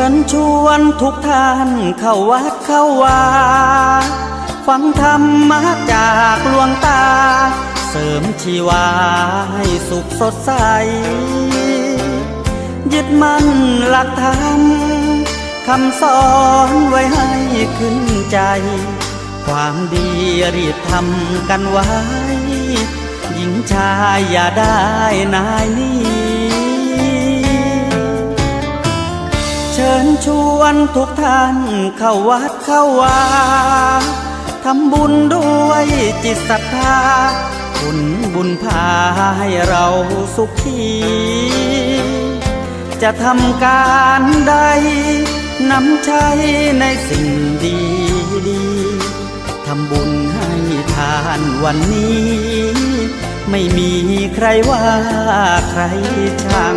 เชิญชวนทุกท่านเข้าวัดเข้าวาฟังธรรมะจากหลวงตา เสริมชีวาให้สุขสดใส ยึดมั่นหลักธรรมคำสอนไว้ให้ขึ้นใจ ความดีรีบทำกันไว้ หญิงชายอย่าได้นายนี้ ชวนทุกท่านเข้าวัดเข้าวาทำบุญด้วยจิตศรัทธาบุญบุญพาให้เราสุขี จะทำการใดนำใช้ในสิ่งดีดีทำบุญให้ทานวันนี้ ไม่มีใครว่าใครชัง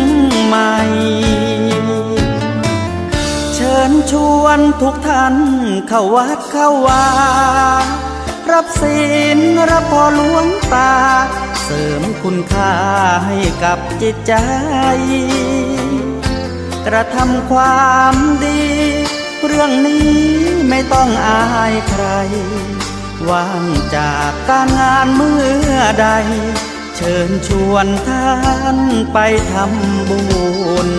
นทุกท่านเข้าวัดเข้าวา รับศีลรับพอหลวงตา เสริมคุณค่าให้กับจิตใจ กระทำความดี เรื่องนี้ไม่ต้องอายใคร ว่างจากการงานเมื่อใด เชิญชวนท่านไปทำบุญ